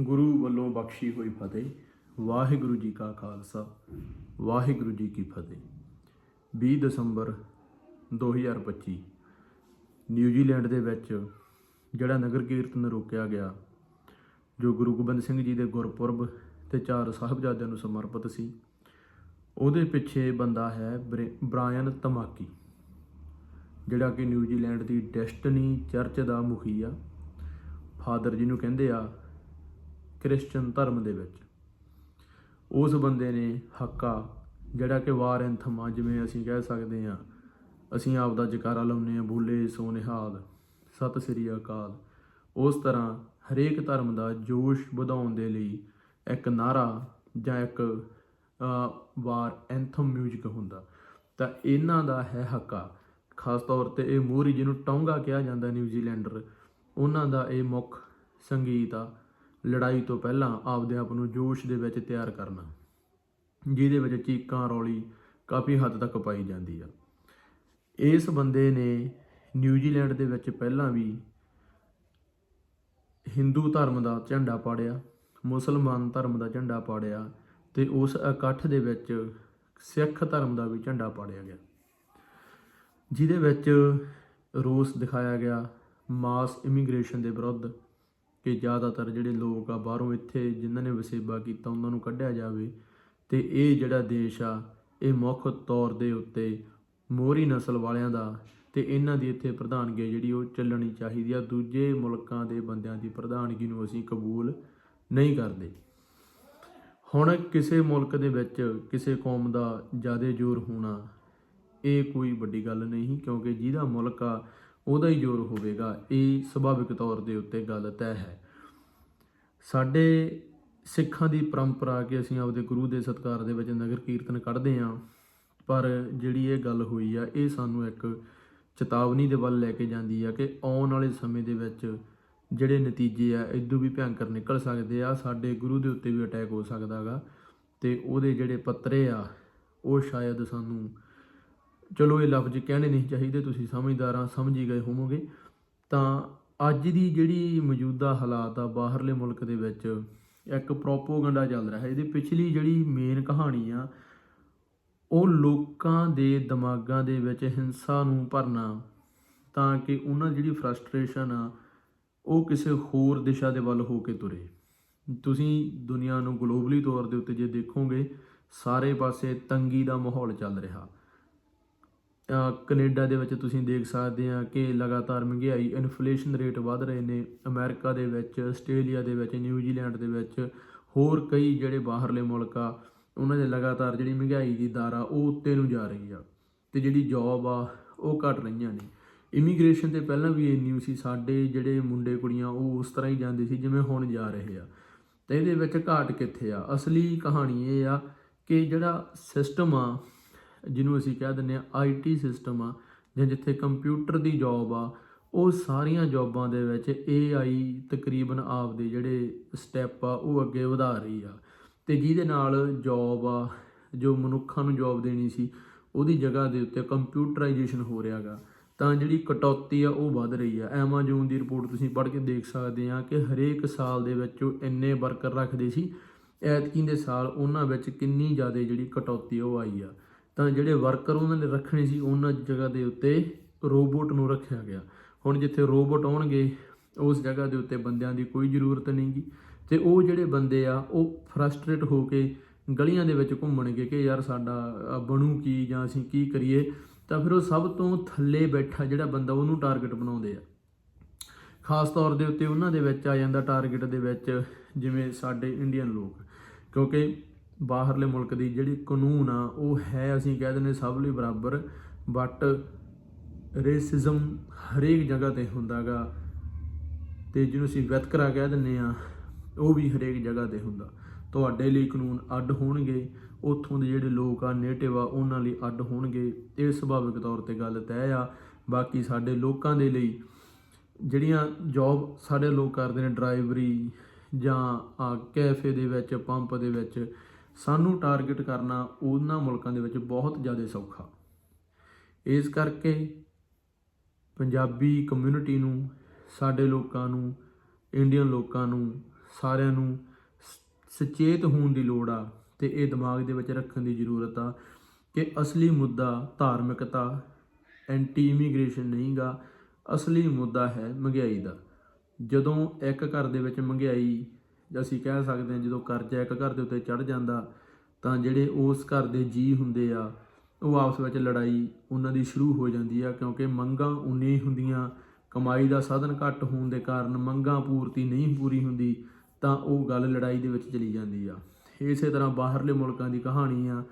ਗੁਰੂ ਵੱਲੋਂ ਬਖਸ਼ੀ ਹੋਈ ਫਤਿਹ। ਵਾਹਿਗੁਰੂ ਜੀ ਕਾ ਖਾਲਸਾ, ਵਾਹਿਗੁਰੂ ਜੀ ਕੀ ਫਤਿਹ। 20 ਦਸੰਬਰ 2025 ਨਿਊਜ਼ੀਲੈਂਡ ਦੇ ਵਿੱਚ ਜਿਹੜਾ ਨਗਰ ਕੀਰਤਨ ਰੋਕਿਆ ਗਿਆ, ਜੋ ਗੁਰੂ ਗੋਬਿੰਦ ਸਿੰਘ ਜੀ ਦੇ ਗੁਰਪੁਰਬ ਤੇ ਚਾਰ ਸਾਹਿਬਜ਼ਾਦਿਆਂ ਨੂੰ ਸਮਰਪਿਤ ਸੀ, ਉਹਦੇ ਪਿੱਛੇ ਬੰਦਾ ਹੈ ਬ੍ਰੇ- ਬ੍ਰਾਇਨ ਤਮਾਕੀ, ਜਿਹੜਾ ਕਿ ਨਿਊਜ਼ੀਲੈਂਡ ਦੀ ਡੈਸਟਨੀ ਚਰਚ ਦਾ ਮੁਖੀ ਆ। ਫਾਦਰ ਜੀ ਨੂੰ ਕਹਿੰਦੇ ਆ ਕ੍ਰਿਸਚੀਅਨ ਧਰਮ ਦੇ ਵਿੱਚ। ਉਸ ਬੰਦੇ ਨੇ ਹੱਕਾ, ਜਿਹੜਾ ਕਿ ਵਾਰ ਐਂਥਮ ਆ ਜਿਵੇਂ ਅਸੀਂ ਕਹਿ ਸਕਦੇ ਆ ਅਸੀਂ ਆਪ ਦਾ ਜਕਾਰਾ ਲਾਉਂਦੇ ਆ ਬੋਲੇ ਸੋ ਨਿਹਾਲ ਸਤਿ ਸ੍ਰੀ ਅਕਾਲ। ਉਸ ਤਰ੍ਹਾਂ ਹਰੇਕ ਧਰਮ ਦਾ ਜੋਸ਼ ਵਧਾਉਣ ਦੇ ਲਈ ਇੱਕ ਨਾਰਾ ਜਾਂ ਇੱਕ ਵਾਰ ਐਂਥਮ 뮤직 ਹੁੰਦਾ। ਤਾਂ ਇਹਨਾਂ ਦਾ ਹੈ ਹੱਕਾ। ਖਾਸ ਤੌਰ ਤੇ ਇਹ ਮੋਹਰੀ ਜਿਹਨੂੰ ਟੌਂਗਾ ਕਿਹਾ ਜਾਂਦਾ ਨਿਊਜ਼ੀਲੈਂਡਰ, ਉਹਨਾਂ ਦਾ ਇਹ ਮੁੱਖ ਸੰਗੀਤ ਆ। ਲੜਾਈ ਤੋਂ ਪਹਿਲਾਂ ਆਪਦੇ ਆਪ ਨੂੰ ਜੋਸ਼ ਦੇ ਵਿੱਚ ਤਿਆਰ ਕਰਨਾ, ਜਿਹਦੇ ਵਿੱਚ ਚੀਕਾਂ, ਰੌਲੀ ਕਾਫੀ ਹੱਦ ਤੱਕ ਪਾਈ ਜਾਂਦੀ ਆ। ਇਸ ਬੰਦੇ ਨੇ ਨਿਊਜ਼ੀਲੈਂਡ ਦੇ ਵਿੱਚ ਪਹਿਲਾਂ ਵੀ ਹਿੰਦੂ ਧਰਮ ਦਾ ਝੰਡਾ ਪਾੜਿਆ, ਮੁਸਲਮਾਨ ਧਰਮ ਦਾ ਝੰਡਾ ਪਾੜਿਆ ਤੇ ਉਸ ਇਕੱਠ ਦੇ ਵਿੱਚ ਸਿੱਖ ਧਰਮ ਦਾ ਵੀ ਝੰਡਾ ਪਾੜਿਆ ਗਿਆ, ਜਿਹਦੇ ਵਿੱਚ ਰੋਸ ਦਿਖਾਇਆ ਗਿਆ, ਮਾਸ ਇਮੀਗ੍ਰੇਸ਼ਨ ਦੇ ਵਿਰੁੱਧ ਕਿ ਜ਼ਿਆਦਾਤਰ ਜਿਹੜੇ ਲੋਕ ਆ ਬਾਹਰੋਂ ਇੱਥੇ ਜਿਨ੍ਹਾਂ ਨੇ ਵਸੇਬਾ ਕੀਤਾ ਉਹਨਾਂ ਨੂੰ ਕੱਢਿਆ ਜਾਵੇ ਤੇ ਇਹ ਜਿਹੜਾ ਦੇਸ਼ ਆ, ਇਹ ਮੁੱਖ ਤੌਰ ਦੇ ਉੱਤੇ ਮੋਹਰੀ ਨਸਲ ਵਾਲਿਆਂ ਦਾ ਤੇ ਇਹਨਾਂ ਦੀ ਇੱਥੇ ਪ੍ਰਧਾਨਗੀ ਜਿਹੜੀ ਉਹ ਚੱਲਣੀ ਚਾਹੀਦੀ ਆ। ਦੂਜੇ ਮੁਲਕਾਂ ਦੇ ਬੰਦਿਆਂ ਦੀ ਪ੍ਰਧਾਨਗੀ ਨੂੰ ਅਸੀਂ ਕਬੂਲ ਨਹੀਂ ਕਰਦੇ। ਹੁਣ ਕਿਸੇ ਮੁਲਕ ਦੇ ਵਿੱਚ ਕਿਸੇ ਕੌਮ ਦਾ ਜ਼ਿਆਦਾ ਜ਼ੋਰ ਹੋਣਾ, ਇਹ ਕੋਈ ਵੱਡੀ ਗੱਲ ਨਹੀਂ ਕਿਉਂਕਿ ਜਿਹਦਾ ਮੁਲਕ ਆ ਉਹਦਾ ਹੀ ਜ਼ੋਰ ਹੋਵੇਗਾ। ਇਹ ਸੁਭਾਵਿਕ ਤੌਰ ਦੇ ਉੱਤੇ ਗੱਲ ਤੈਅ ਹੈ। ਸਾਡੇ ਸਿੱਖਾਂ ਦੀ ਪਰੰਪਰਾ ਕਿ ਅਸੀਂ ਆਪਦੇ ਗੁਰੂ ਦੇ ਸਤਕਾਰ ਦੇ ਵਿੱਚ ਨਗਰ ਕੀਰਤਨ ਕੱਢਦੇ ਆਂ ਪਰ ਜਿਹੜੀ ਇਹ ਗੱਲ ਹੋਈ ਆ, ਇਹ ਸਾਨੂੰ ਇੱਕ ਚੇਤਾਵਨੀ ਦੇ ਵੱਲ ਲੈ ਕੇ ਜਾਂਦੀ ਆ ਕਿ ਆਉਣ ਵਾਲੇ ਸਮੇਂ ਦੇ ਵਿੱਚ ਜਿਹੜੇ ਨਤੀਜੇ ਆ ਇਦੋਂ ਵੀ ਭਿਆਨਕ ਨਿਕਲ ਸਕਦੇ ਆ। ਸਾਡੇ ਗੁਰੂ ਦੇ ਉੱਤੇ ਵੀ ਅਟੈਕ ਹੋ ਸਕਦਾਗਾ ਤੇ ਉਹਦੇ ਜਿਹੜੇ ਪੱਤਰੇ ਆ, ਉਹ ਸ਼ਾਇਦ ਸਾਨੂੰ ਚਲੋ ਇਹ ਲਫ਼ਜ਼ ਕਹਿਣੇ ਨਹੀਂ ਚਾਹੀਦੇ, ਤੁਸੀਂ ਸਮਝਦਾਰਾਂ ਸਮਝ ਹੀ ਗਏ ਹੋਵੋਗੇ। ਤਾਂ ਅੱਜ ਦੀ ਜਿਹੜੀ ਮੌਜੂਦਾ ਹਾਲਾਤ ਆ ਬਾਹਰਲੇ ਮੁਲਕ ਦੇ ਵਿੱਚ, ਇੱਕ ਪ੍ਰੋਪੋਗੈਂਡਾ ਚੱਲ ਰਿਹਾ ਹੈ। ਇਹਦੀ ਪਿਛਲੀ ਜਿਹੜੀ ਮੇਨ ਕਹਾਣੀ ਆ, ਉਹ ਲੋਕਾਂ ਦੇ ਦਿਮਾਗਾਂ ਦੇ ਵਿੱਚ ਹਿੰਸਾ ਨੂੰ ਭਰਨਾ, ਤਾਂ ਕਿ ਉਹਨਾਂ ਜਿਹੜੀ ਫਰਸਟ੍ਰੇਸ਼ਨ ਆ, ਉਹ ਕਿਸੇ ਹੋਰ ਦਿਸ਼ਾ ਦੇ ਵੱਲ ਹੋ ਕੇ ਤੁਰੇ। ਤੁਸੀਂ ਦੁਨੀਆ ਨੂੰ ਗਲੋਬਲੀ ਤੌਰ ਦੇ ਉੱਤੇ ਜੇ ਦੇਖੋਗੇ, ਸਾਰੇ ਪਾਸੇ ਤੰਗੀ ਦਾ ਮਾਹੌਲ ਚੱਲ ਰਿਹਾ। ਕੈਨੇਡਾ ਦੇ ਵਿੱਚ ਤੁਸੀਂ ਦੇਖ ਸਕਦੇ ਆ ਕਿ ਲਗਾਤਾਰ ਮਹਿੰਗਾਈ, ਇਨਫਲੇਸ਼ਨ ਰੇਟ ਵੱਧ ਰਹੇ ਨੇ। ਅਮਰੀਕਾ ਦੇ ਵਿੱਚ, ਆਸਟ੍ਰੇਲੀਆ ਦੇ ਵਿੱਚ, ਨਿਊਜ਼ੀਲੈਂਡ ਦੇ ਵਿੱਚ, ਹੋਰ ਕਈ ਜਿਹੜੇ ਬਾਹਰਲੇ ਮੁਲਕ ਆ, ਉਹਨਾਂ ਦੇ ਲਗਾਤਾਰ ਜਿਹੜੀ ਮਹਿੰਗਾਈ ਦੀ ਦਰ ਆ, ਉਹ ਉੱਤੇ ਨੂੰ ਜਾ ਰਹੀ ਆ ਤੇ ਜਿਹੜੀ ਜੌਬ ਆ, ਉਹ ਘਟ ਰਹੀਆਂ ਨੇ। ਇਮੀਗ੍ਰੇਸ਼ਨ ਤੇ ਪਹਿਲਾਂ ਵੀ ਇਹ ਨਿਊ ਸੀ, ਸਾਡੇ ਜਿਹੜੇ ਮੁੰਡੇ ਕੁੜੀਆਂ, ਉਹ ਉਸ ਤਰ੍ਹਾਂ ਹੀ ਜਾਂਦੇ ਸੀ ਜਿਵੇਂ ਹੁਣ ਜਾ ਰਹੇ ਆ। ਤੇ ਇਹਦੇ ਵਿੱਚ ਘਾਟ ਕਿੱਥੇ ਆ? ਅਸਲੀ ਕਹਾਣੀ ਇਹ ਆ ਕਿ ਜਿਹੜਾ ਸਿਸਟਮ ਆ ਜਿਹਨੂੰ ਅਸੀਂ ਕਹਿ ਦਿੰਦੇ ਆ ਆਈਟੀ ਸਿਸਟਮ ਆ, ਜਾਂ ਜਿੱਥੇ ਕੰਪਿਊਟਰ ਦੀ ਜੌਬ ਆ, ਉਹ ਸਾਰੀਆਂ ਜੌਬਾਂ ਦੇ ਵਿੱਚ AI ਤਕਰੀਬਨ ਆਪਦੇ ਜਿਹੜੇ ਸਟੈਪ ਆ, ਉਹ ਅੱਗੇ ਵਧਾ ਰਹੀ ਆ। ਤੇ ਜਿਹਦੇ ਨਾਲ ਜੌਬ ਆ, ਜੋ ਮਨੁੱਖਾਂ ਨੂੰ ਜੌਬ ਦੇਣੀ ਸੀ, ਉਹਦੀ ਜਗ੍ਹਾ ਦੇ ਉੱਤੇ ਕੰਪਿਊਟਰਾਈਜੇਸ਼ਨ ਹੋ ਰਿਹਾਗਾ ਤਾਂ ਜਿਹੜੀ ਕਟੌਤੀ ਆ, ਉਹ ਵੱਧ ਰਹੀ ਆ। ਐਮਾਜ਼ੋਨ ਦੀ ਰਿਪੋਰਟ ਤੁਸੀਂ ਪੜ੍ਹ ਕੇ ਦੇਖ ਸਕਦੇ ਆ ਕਿ ਹਰੇਕ ਸਾਲ ਦੇ ਵਿੱਚ ਉਹ ਇੰਨੇ ਵਰਕਰ ਰੱਖਦੇ ਸੀ, ਐਤਕੀ ਦੇ ਸਾਲ ਉਹਨਾਂ ਵਿੱਚ ਕਿੰਨੀ ਜ਼ਿਆਦਾ ਜਿਹੜੀ ਕਟੌਤੀ ਉਹ ਆਈ ਆ। ਤਾਂ ਜਿਹੜੇ ਵਰਕਰ ਉਹਨਾਂ ਨੇ ਰੱਖਣੇ ਸੀ, ਉਹਨਾਂ ਜਗ੍ਹਾ ਦੇ ਉੱਤੇ ਰੋਬੋਟ ਨੂੰ ਰੱਖਿਆ ਗਿਆ। ਹੁਣ ਜਿੱਥੇ ਰੋਬੋਟ ਆਉਣਗੇ, ਉਸ ਜਗ੍ਹਾ ਦੇ ਉੱਤੇ ਬੰਦਿਆਂ ਦੀ ਕੋਈ ਜ਼ਰੂਰਤ ਨਹੀਂਗੀ ਤੇ ਉਹ ਜਿਹੜੇ ਬੰਦੇ ਆ, ਉਹ ਫਰਸਟ੍ਰੇਟ ਹੋ ਕੇ ਗਲੀਆਂ ਦੇ ਵਿੱਚ ਘੁੰਮਣਗੇ ਕਿ ਯਾਰ ਸਾਡਾ ਬਣੂ ਕੀ ਜਾਂ ਅਸੀਂ ਕੀ ਕਰੀਏ? ਤਾਂ ਫਿਰ ਉਹ ਸਭ ਤੋਂ ਥੱਲੇ ਬੈਠਾ ਜਿਹੜਾ ਬੰਦਾ, ਉਹਨੂੰ ਟਾਰਗੇਟ ਬਣਾਉਂਦੇ ਆ। ਖਾਸ ਤੌਰ ਦੇ ਉੱਤੇ ਉਹਨਾਂ ਦੇ ਵਿੱਚ ਆ ਜਾਂਦਾ ਟਾਰਗੇਟ ਦੇ ਵਿੱਚ, ਜਿਵੇਂ ਸਾਡੇ ਇੰਡੀਅਨ ਲੋਕ। ਕਿਉਂਕਿ ਬਾਹਰਲੇ ਮੁਲਕ ਦੀ ਜਿਹੜੀ ਕਾਨੂੰਨ ਆ, ਉਹ ਹੈ ਅਸੀਂ ਕਹਿ ਦਿੰਦੇ ਸਭ ਲਈ ਬਰਾਬਰ ਬਟ ਰੇਸਿਜ਼ਮ ਹਰੇਕ ਜਗ੍ਹਾ ਤੇ ਹੁੰਦਾਗਾ ਤੇ ਜਿਹਨੂੰ ਅਸੀਂ ਵਿਤਕਰਾ ਕਹਿ ਦਿੰਦੇ ਆ, ਉਹ ਵੀ ਹਰੇਕ ਜਗ੍ਹਾ ਤੇ ਹੁੰਦਾ। ਤੁਹਾਡੇ ਲਈ ਕਾਨੂੰਨ ਅੱਡ ਹੋਣਗੇ, ਉੱਥੋਂ ਦੇ ਜਿਹੜੇ ਲੋਕ ਆ ਨੇਟਿਵ ਆ, ਉਹਨਾਂ ਲਈ ਅੱਡ ਹੋਣਗੇ। ਇਹ ਸੁਭਾਵਿਕ ਤੌਰ ਤੇ ਗੱਲ ਤੈਅ ਆ। ਬਾਕੀ ਸਾਡੇ ਲੋਕਾਂ ਦੇ ਲਈ ਜਿਹੜੀਆਂ ਜੌਬ ਸਾਡੇ ਲੋਕ ਕਰਦੇ ਨੇ ਡਰਾਈਵਰੀ ਜਾਂ ਕੈਫੇ ਦੇ ਵਿੱਚ ਪੰਪ ਦੇ ਵਿੱਚ ਸਾਨੂੰ ਟਾਰਗੇਟ ਕਰਨਾ ਉਹਨਾਂ ਮੁਲਕਾਂ ਦੇ ਵਿੱਚ ਬਹੁਤ ਜ਼ਿਆਦਾ ਸੌਖਾ। ਇਸ ਕਰਕੇ ਪੰਜਾਬੀ ਕਮਿਊਨਿਟੀ ਨੂੰ, ਸਾਡੇ ਲੋਕਾਂ ਨੂੰ ਇੰਡੀਅਨ ਲੋਕਾਂ ਨੂੰ, ਸਾਰਿਆਂ ਨੂੰ ਸ- ਸੁਚੇਤ ਹੋਣ ਦੀ ਲੋੜ ਆ ਤੇ ਇਹ ਦਿਮਾਗ ਦੇ ਵਿੱਚ ਰੱਖਣ ਦੀ ਜ਼ਰੂਰਤ ਆ ਕਿ ਅਸਲੀ ਮੁੱਦਾ ਧਾਰਮਿਕਤਾ ਐਂਟੀ ਇਮੀਗ੍ਰੇਸ਼ਨ ਨਹੀਂਗਾ, ਅਸਲੀ ਮੁੱਦਾ ਹੈ ਮਹਿੰਗਾਈ ਦਾ। ਜਦੋਂ ਇੱਕ ਘਰ ਦੇ ਵਿੱਚ ਮਹਿੰਗਾਈ ਅਸੀਂ ਕਹਿ ਸਕਦੇ ਹਾਂ ਜਦੋਂ ਕਰਜ਼ਾ ਇੱਕ ਘਰ ਦੇ ਉੱਤੇ ਚੜ ਜਾਂਦਾ, ਤਾਂ ਜਿਹੜੇ ਉਸ ਘਰ ਦੇ ਜੀ ਹੁੰਦੇ ਆ, ਉਹ ਆਪਸ ਵਿੱਚ ਲੜਾਈ ਉਹਨਾਂ ਦੀ ਸ਼ੁਰੂ ਹੋ ਜਾਂਦੀ ਆ, ਕਿਉਂਕਿ ਮੰਗਾਂ ਉਨੀਆਂ ਹੀ ਹੁੰਦੀਆਂ। ਕਮਾਈ ਦਾ ਸਾਧਨ ਘੱਟ ਹੋਣ ਦੇ ਕਾਰਨ ਮੰਗਾਂ ਪੂਰਤੀ ਨਹੀਂ ਪੂਰੀ ਹੁੰਦੀ, ਤਾਂ ਉਹ ਗੱਲ ਲੜਾਈ ਦੇ ਵਿੱਚ ਚਲੀ ਜਾਂਦੀ ਆ। ਇਸੇ ਤਰ੍ਹਾਂ ਬਾਹਰਲੇ ਮੁਲਕਾਂ ਦੀ ਕਹਾਣੀ ਆ,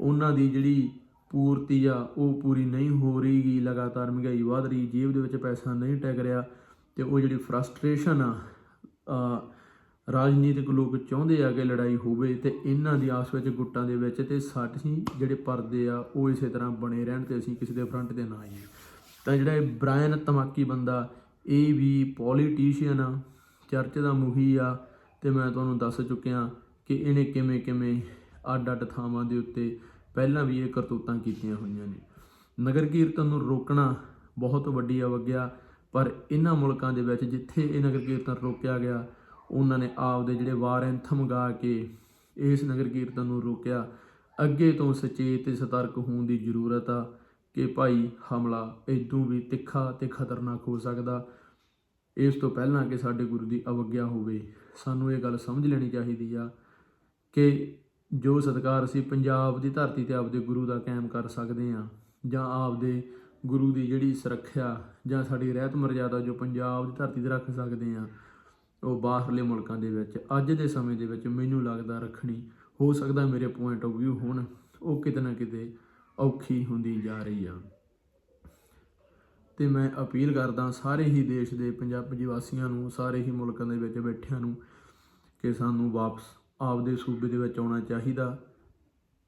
ਉਹਨਾਂ ਦੀ ਜਿਹੜੀ ਪੂਰਤੀ ਆ, ਉਹ ਪੂਰੀ ਨਹੀਂ ਹੋ ਰਹੀਗੀ ਲਗਾਤਾਰ ਮਹਿੰਗਾਈ ਵਧ ਰਹੀ, ਜੇਬ ਦੇ ਵਿੱਚ ਪੈਸਾ ਨਹੀਂ ਟਿਕ ਰਿਹਾ, ਤੇ ਉਹ ਜਿਹੜੀ ਫਰਸਟ੍ਰੇਸ਼ਨ ਆ ਰਾਜਨੀਤਿਕ ਲੋਕ ਚਾਹੁੰਦੇ ਆ ਕਿ ਲੜਾਈ ਹੋਵੇ ਤੇ ਇਹਨਾਂ ਦੀ ਆਪਸ ਵਿੱਚ ਗੁੱਟਾਂ ਦੇ ਵਿੱਚ ਤੇ ਸਾਡੀ ਜਿਹੜੇ ਪਰਦੇ ਆ, ਉਹ ਇਸੇ ਤਰ੍ਹਾਂ ਬਣੇ ਰਹਿਣ ਤੇ ਅਸੀਂ ਕਿਸੇ ਦੇ ਫਰੰਟ ਤੇ ਨਾ ਆਈਏ। ਤਾਂ ਜਿਹੜਾ ਇਹ ਬ੍ਰਾਇਨ ਤਮਾਕੀ ਬੰਦਾ, ਇਹ ਵੀ ਪੋਲੀਟੀਸ਼ੀਅਨ ਆ, ਚਰਚ ਦਾ ਮੁਖੀ ਆ, ਤੇ ਮੈਂ ਤੁਹਾਨੂੰ ਦੱਸ ਚੁੱਕਿਆ ਕਿ ਇਹਨੇ ਕਿਵੇਂ ਕਿਵੇਂ ਅੱਡ ਅੱਡ ਥਾਵਾਂ ਦੇ ਉੱਤੇ ਪਹਿਲਾਂ ਵੀ ਇਹ ਕਰਤੂਤਾਂ ਕੀਤੀਆਂ ਹੋਈਆਂ ਨੇ। ਨਗਰ ਕੀਰਤਨ ਨੂੰ ਰੋਕਣਾ ਬਹੁਤ ਵੱਡੀ ਅਵਗਿਆ ਪਰ ਇਹਨਾਂ ਮੁਲਕਾਂ ਦੇ ਵਿੱਚ ਜਿੱਥੇ ਇਹ ਨਗਰ ਕੀਰਤਨ ਰੋਕਿਆ ਗਿਆ ਉਹਨਾਂ ਨੇ ਆਪਦੇ ਜਿਹੜੇ ਵਾਰ ਐਂਥਮ ਗਾ ਕੇ ਇਸ ਨਗਰ ਕੀਰਤਨ ਨੂੰ ਰੋਕਿਆ। ਅੱਗੇ ਤੋਂ ਸਚੇਤ ਤੇ ਸਤਰਕ ਹੋਣ ਦੀ ਜ਼ਰੂਰਤ ਆ ਕਿ ਭਾਈ ਹਮਲਾ ਇਦੋਂ ਵੀ ਤਿੱਖਾ ਤੇ ਖਤਰਨਾਕ ਹੋ ਸਕਦਾ। ਇਸ ਤੋਂ ਪਹਿਲਾਂ ਕਿ ਸਾਡੇ ਗੁਰੂ ਦੀ ਅਵਗਿਆ ਹੋਵੇ, ਸਾਨੂੰ ਇਹ ਗੱਲ ਸਮਝ ਲੈਣੀ ਚਾਹੀਦੀ ਆ ਕਿ ਜੋ ਸਤਕਾਰ ਅਸੀਂ ਪੰਜਾਬ ਦੀ ਧਰਤੀ ਤੇ ਆਪਦੇ ਗੁਰੂ ਦਾ ਕਾਇਮ ਕਰ ਸਕਦੇ ਆ ਜਾਂ ਆਪਦੇ ਗੁਰੂ ਦੀ ਜਿਹੜੀ ਸੁਰੱਖਿਆ ਜਾਂ ਸਾਡੀ ਰਹਿਤ ਮਰਜ਼ਾਦਾ ਜੋ ਪੰਜਾਬ ਦੀ ਧਰਤੀ ਤੇ ਰੱਖ ਸਕਦੇ ਆ ਉਹ ਬਾਹਰਲੇ ਮੁਲਕਾਂ ਦੇ ਵਿੱਚ, ਅੱਜ ਦੇ ਸਮੇਂ ਦੇ ਵਿੱਚ ਮੈਨੂੰ ਲੱਗਦਾ ਰੱਖਣੀ ਹੋ ਸਕਦਾ ਮੇਰੇ ਪੁਆਇੰਟ ਆਫ View ਹੁਣ। ਉਹ ਕਿਤੇ ਨਾ ਕਿਤੇ ਔਖੀ ਹੁੰਦੀ ਜਾ ਰਹੀ ਆ। ਤੇ ਮੈਂ ਅਪੀਲ ਕਰਦਾ ਸਾਰੇ ਹੀ ਦੇਸ਼ ਦੇ ਪੰਜਾਬੀ ਵਾਸੀਆਂ ਨੂੰ, ਸਾਰੇ ਹੀ ਮੁਲਕਾਂ ਦੇ ਵਿੱਚ ਬੈਠਿਆਂ ਨੂੰ ਕਿ ਸਾਨੂੰ ਵਾਪਸ ਆਪਦੇ ਸੂਬੇ ਦੇ ਵਿੱਚ ਆਉਣਾ ਚਾਹੀਦਾ।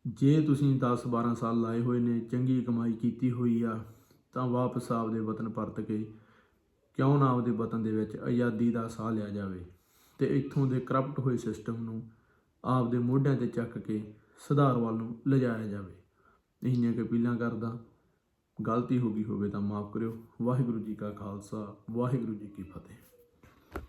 ਜੇ ਤੁਸੀਂ 10 12 ਸਾਲ ਲਾਏ ਹੋਏ ਨੇ, ਚੰਗੀ ਕਮਾਈ ਕੀਤੀ ਹੋਈ ਆ, ਤਾਂ ਵਾਪਸ ਆਪਦੇ ਵਤਨ ਪਰਤ ਕੇ ਕਿਉਂ ਨਾ ਆਪਦੇ ਵਤਨ ਦੇ ਵਿੱਚ ਆਜ਼ਾਦੀ ਦਾ ਸਾਹ ਲਿਆ ਜਾਵੇ ਤੇ ਇੱਥੋਂ ਦੇ ਕਰਪਟ ਹੋਏ ਸਿਸਟਮ ਨੂੰ ਆਪਦੇ ਮੋਢਿਆਂ ਤੇ ਚੱਕ ਕੇ ਸੁਧਾਰ ਵੱਲ ਨੂੰ ਲਿਜਾਇਆ ਜਾਵੇ। ਇਹੀਆਂ ਕੁ ਅਪੀਲਾਂ ਕਰਦਾ, ਗਲਤੀ ਹੋ ਗਈ ਹੋਵੇ ਤਾਂ ਮਾਫ ਕਰਿਓ। ਵਾਹਿਗੁਰੂ ਜੀ ਕਾ ਖਾਲਸਾ, ਵਾਹਿਗੁਰੂ ਜੀ ਕੀ ਫਤਿਹ।